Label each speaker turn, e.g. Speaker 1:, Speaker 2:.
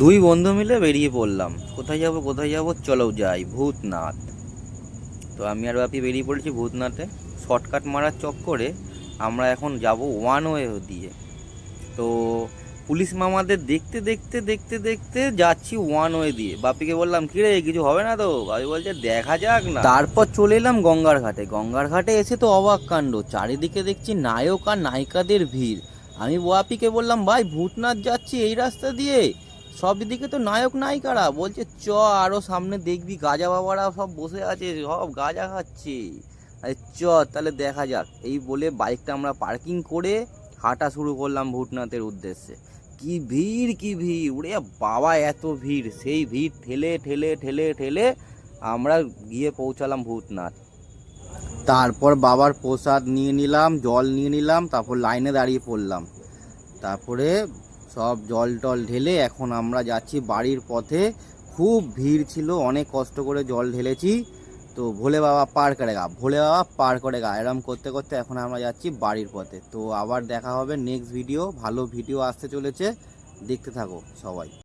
Speaker 1: দুই বন্ধু মিলে বেরিয়ে পড়লাম। কোথায় যাব কোথায় যাব? চলো যাই, ভূতনাথ। তো আমি আর বাপি বেরিয়ে পড়েছি ভূতনাথে। শর্টকাট মারার চক্করে আমরা এখন যাব ওয়ান ওয়ে দিয়ে। তো পুলিশ মামাদের দেখতে দেখতে দেখতে দেখতে যাচ্ছি ওয়ান ওয়ে দিয়ে। বাপিকে বললাম, কিরে, কিছু হবে না তো? বাপি বলছে, দেখা যাক না। তারপর চলে এলাম গঙ্গার ঘাটে। গঙ্গার ঘাটে এসে তো অবাক কাণ্ড। চারিদিকে দেখছি নায়ক আর নায়িকাদের ভিড়। আমি বাপিকে বললাম, ভাই, ভূতনাথ যাচ্ছি এই রাস্তা দিয়ে? সব দিকে তো নায়ক নায়িকারা। বলছে, চ, আরও সামনে দেখবি, গাজা বাবারা সব বসে আছে, সব গাজা খাচ্ছে। আরে, চ, তাহলে দেখা যাক। এই বলে বাইকটা আমরা পার্কিং করে হাঁটা শুরু করলাম ভূতনাথের উদ্দেশ্যে। কি ভিড় কি ভিড়! ওরে বাবা, এত ভিড়! সেই ভিড় ঠেলে ঠেলে ঠেলে ঠেলে আমরা গিয়ে পৌঁছালাম ভূতনাথ। তারপর বাবার প্রসাদ নিয়ে নিলাম, জল নিয়ে নিলাম, তারপর লাইনে দাঁড়িয়ে পড়লাম। তারপরে সব জল টল ঢেলে এখন আমরা যাচ্ছি বাড়ির পথে। খুব ভিড় ছিল, অনেক কষ্ট করে জল ঢেলেছি। তো ভোলে বাবা পার করে গা, ভোলে বাবা পার করে গা, এরম করতে করতে এখন আমরা যাচ্ছি বাড়ির পথে। তো আবার দেখা হবে নেক্সট ভিডিও ভালো ভিডিও আসতে চলেছে। দেখতে থাকো সবাই।